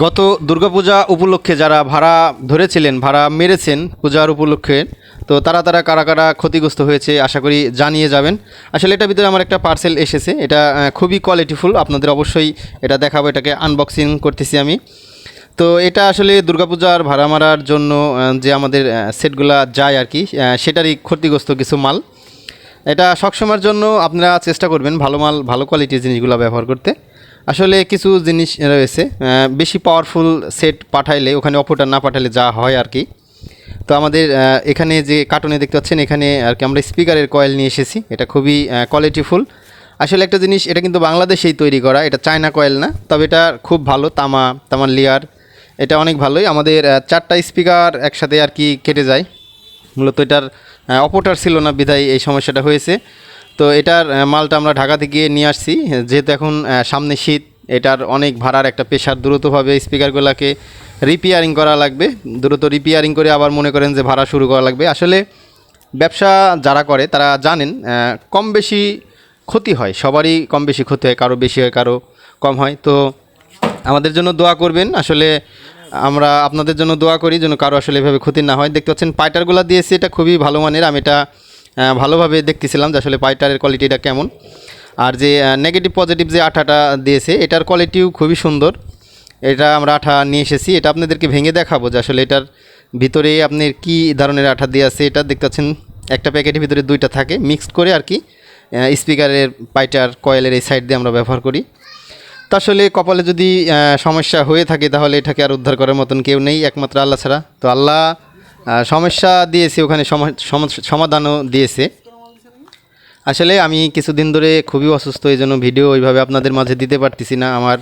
গত দুর্গাপূজা উপলক্ষে যারা ভাড়া ধরেছিলেন, ভাড়া মেরেছেন পূজার উপলক্ষে, তো তারা তারা কারা কারা ক্ষতিগ্রস্ত হয়েছে আশা করি জানিয়ে যাবেন। আসলে এটার ভিতরে আমার একটা পার্সেল এসেছে, এটা খুবই কোয়ালিটিফুল আপনাদের অবশ্যই এটা দেখাবো, এটাকে আনবক্সিং করতেছি আমি। তো এটা আসলে দুর্গাপূজার ভাড়া মারার জন্য যে আমাদের সেটগুলা যায় আর কি সেটারই ক্ষতিগ্রস্ত কিছু মাল। এটা সবসময়ের জন্য আপনারা চেষ্টা করবেন ভালো মাল, ভালো কোয়ালিটির জিনিসগুলো ব্যবহার করতে। আসলে কিছু জিনিস রয়েছে বেশি পাওয়ারফুল সেট পাঠাইলে, ওখানে অপরটা না পাঠালে যা হয় আর কি। তো আমাদের এখানে যে কার্টুনে দেখতে পাচ্ছেন, এখানে আর কি আমরা স্পিকারের কয়েল নিয়ে এসেছি, এটা খুবই কোয়ালিটিফুল আসলে একটা জিনিস, এটা কিন্তু বাংলাদেশেই তৈরি করা, এটা চায়না কয়েল না, তবে এটা খুব ভালো, তামা, তামার লেয়ার এটা অনেক ভালোই। আমাদের চারটা স্পিকার একসাথে আর কি কেটে যায়। মূলত এটার অপোটার ছিল না বিধায় এই সমস্যাটা হয়েছে। তো এটার মালটা আমরা ঢাকা থেকে নিয়ে আসছি। যেহেতু এখন সামনে শীত, এটার অনেক ভাড়ার একটা পেশার দ্রুতভাবে স্পিকারগুলোকে রিপেয়ারিং করা লাগবে। দ্রুত রিপেয়ারিং করে আবার মনে করেন যে ভাড়া শুরু করা লাগবে। আসলে ব্যবসা যারা করে, তারা জানেন কম বেশি ক্ষতি হয়। সবারই কম বেশি ক্ষতি হয়, কারও বেশি হয়, কারও কম হয়। তো আমাদের জন্য দোয়া করবেন। আসলে আমরা আপনাদের জন্য দোয়া করি যেন কারও আসলে এভাবে ক্ষতি না হয়। দেখতে পাচ্ছেন পাইটারগুলো দিয়েছি, এটা খুবই ভালো মানের। আমি এটা ভালোভাবে দেখতেছিলাম যে আসলে পাইটারের কোয়ালিটিটা কেমন। আর যে নেগেটিভ পজিটিভ যে আঠাটা দিয়েছে, এটার কোয়ালিটিও খুবই সুন্দর। এটা আমরা আঠা নিয়ে এসেছি। এটা আপনাদেরকে ভেঙে দেখাবো যে আসলে এটার ভিতরে আপনি কি ধরনের আঠা দিয়ে আছে। এটা দেখতে পাচ্ছেন, একটা প্যাকেটের ভিতরে দুইটা থাকে। মিক্সড করে আর কি স্পিকারের পাইটার কয়েলের এই সাইড দিয়ে আমরা ব্যবহার করি। তা আসলে কপালে যদি সমস্যা হয়ে থাকে, তাহলে এটাকে আর উদ্ধার করার মতন কেউ নেই, একমাত্র আল্লাহ ছাড়া। তো আল্লাহ সমস্যা দিয়েছে, ওখানে সমা- সমা- সমাধানও দিয়েছে। আসলে আমি কিছুদিন ধরে খুবই অসুস্থ, এই জন্য ভিডিও ওইভাবে আপনাদের মাঝে দিতে পারতেছি না। আমার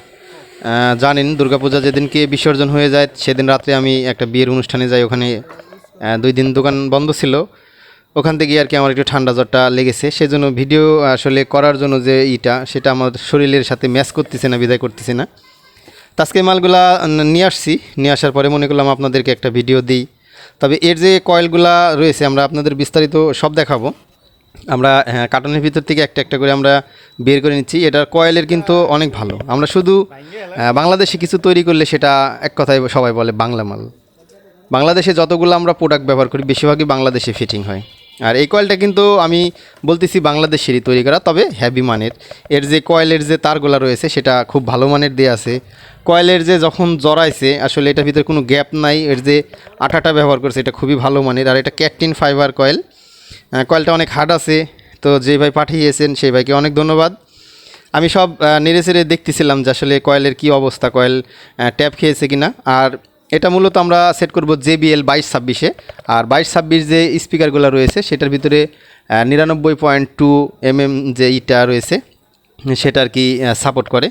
জানেন, দুর্গাপূজা যেদিনকে বিসর্জন হয়ে যায়, সেদিন রাত্রে আমি একটা বিয়ের অনুষ্ঠানে যাই, ওখানে দুই দিন দোকান বন্ধ ছিল। ওখান থেকে আর কি আমার একটু ঠান্ডা জ্বরটা লেগেছে। সেজন্য ভিডিও আসলে করার জন্য যে ইটা সেটা আমার শরীরের সাথে ম্যাচ করতেছে না বিদায় করতেছে না। আজকে মালগুলা নিয়ে আসছি। নিয়ে আসার পরে মনে করলাম আপনাদেরকে একটা ভিডিও দিই। তবে এর যে কয়েলগুলা রয়েছে আমরা আপনাদের বিস্তারিত সব দেখাবো। আমরা হ্যাঁ, কার্টনের ভিতর থেকে একটা একটা করে আমরা বের করে নিচ্ছি। এটার কয়েলের কিন্তু অনেক ভালো। আমরা শুধু বাংলাদেশে কিছু তৈরি করলে সেটা এক কথায় সবাই বলে বাংলা মাল। বাংলাদেশে যতগুলো আমরা প্রোডাক্ট ব্যবহার করি বেশিরভাগই বাংলাদেশে ফিটিং হয়। আর এই কয়েলটা কিন্তু আমি বলতেছি বাংলাদেশেরই তৈরি করা, তবে হ্যাভি মানের। এর যে কয়েলের যে তারগুলো রয়েছে, সেটা খুব ভালো মানের দিয়ে আছে। কয়েলের যে যখন জড়াইছে, আসলে এটার ভিতরে কোনো গ্যাপ নাই, এর যে আঠাটা ব্যবহার করছে, এটা খুবই ভালো মানের। আর এটা ক্যাকটিন ফাইবার কয়েল। কয়েলটা অনেক হার্ড আছে, তো যে ভাই পাঠিয়েছেন, সেই ভাইকে অনেক ধন্যবাদ। আমি সব নেড়ে চেড়ে দেখতেছিলাম যে আসলে কয়েলের কি অবস্থা, কয়েল ট্যাপ খেয়েছে কিনা। আর এটা মূলত আমরা সেট করব জেবিএল বাইশ ছাব্বিশে। আর বাইশ ছাব্বিশ যে স্পিকারগুলো রয়েছে, সেটার ভিতরে নিরানব্বই পয়েন্ট টু এমএম যে ইটা রয়েছে, সেটা আর কি সাপোর্ট করে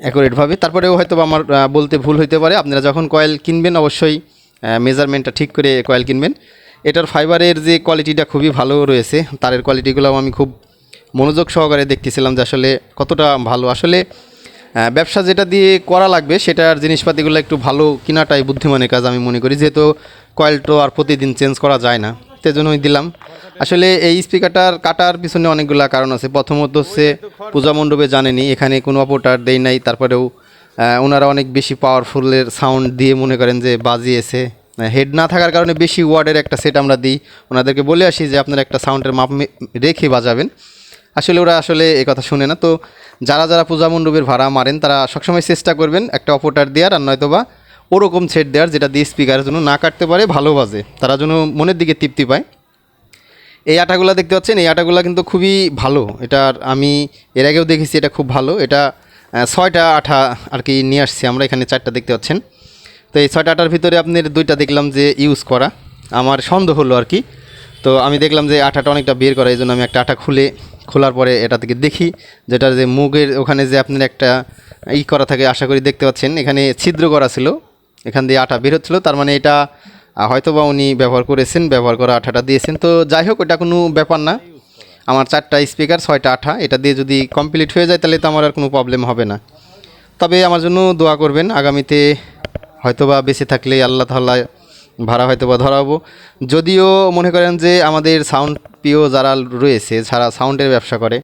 অ্যাকুরেটভাবে তারপরেও হয়তো আমার বলতে ভুল হইতে পারে। আপনারা যখন কয়েল কিনবেন, অবশ্যই মেজারমেন্টটা ঠিক করে কয়েল কিনবেন। এটার ফাইবারের যে কোয়ালিটিটা খুবই ভালো রয়েছে, তারের কোয়ালিটিগুলো আমি খুব মনোযোগ সহকারে দেখতেছিলাম যে আসলে কতটা ভালো। আসলে ব্যবসা যেটা দিয়ে করা লাগবে, সেটার জিনিসপাতিগুলো একটু ভালো কেনাটাই বুদ্ধিমানের কাজ আমি মনে করি। যেহেতু কয়েল তো আর প্রতিদিন চেঞ্জ করা যায় না, সেজন্যই দিলাম। আসলে এই স্পিকারটার কাটার পিছনে অনেকগুলা কারণ আছে। প্রথমত হচ্ছে, পূজা মণ্ডপে জানেনি, এখানে কোনো অপোটার দেই নাই, তারপরেও ওনারা অনেক বেশি পাওয়ারফুলের সাউন্ড দিয়ে মনে করেন যে বাজিয়েছে। হেড না থাকার কারণে বেশি ওয়ার্ডের একটা সেট আমরা দিই। ওনাদেরকে বলে আসি যে, আপনারা একটা সাউন্ডের মাপ রেখে বাজাবেন। আসলে ওরা আসলে এই কথা শুনে না। তো যারা যারা পূজা মণ্ডপের ভাড়া মারেন, তারা সবসময় চেষ্টা করবেন একটা অপোটার দেওয়ার আর নয়তো বা ওরকম সেট দেওয়ার যেটা দিয়ে স্পিকারের জন্য না কাটতে পারে, ভালো বাজে। তারা যেন মনের দিকে তৃপ্তি পায়। এই আটাগুলো দেখতে পাচ্ছেন, এই আটাগুলো কিন্তু খুবই ভালো। এটার আমি এর আগেও দেখেছি এটা খুব ভালো। এটা ছয়টা আঠা আর কি নিয়ে আসছি আমরা, এখানে চারটা দেখতে পাচ্ছেন। তো এই ছয়টা আটার ভিতরে আপনার দুইটা দেখলাম যে ইউজ করা। আমার সন্দেহ হলো আর কি। তো আমি দেখলাম যে আটাটা অনেকটা বের করা, এই জন্য আমি একটা আটা খুলে খোলার পরে এটা থেকে দেখি, যেটা যে মুগের ওখানে যে আপনার একটা ই করা থাকে, আশা করি দেখতে পাচ্ছেন, এখানে ছিদ্র করা ছিল, এখান দিয়ে আটা বের হচ্ছিল, তার মানে এটা হয়তোবা উনি ব্যবহার করেছেন, ব্যবহার করা আঠাটা দিয়েছেন, তো যাই হোক এটা কোনো ব্যাপার না। আমার চারটা স্পিকার ছয়টা আঠা, এটা দিয়ে যদি কমপ্লিট হয়ে যায়, তাহলে তো আমার আর কোনো প্রবলেম হবে না। তবে আমার জন্য দোয়া করবেন, আগামীতে হয়তোবা বেঁচে থাকলে আল্লাহ তাল্লাহ ভাড়া হয়তো বা ধরাবো। যদিও মনে করেন যে আমাদের সাউন্ড প্রিয় যারা রয়েছে, যারা সাউন্ডের ব্যবসা করে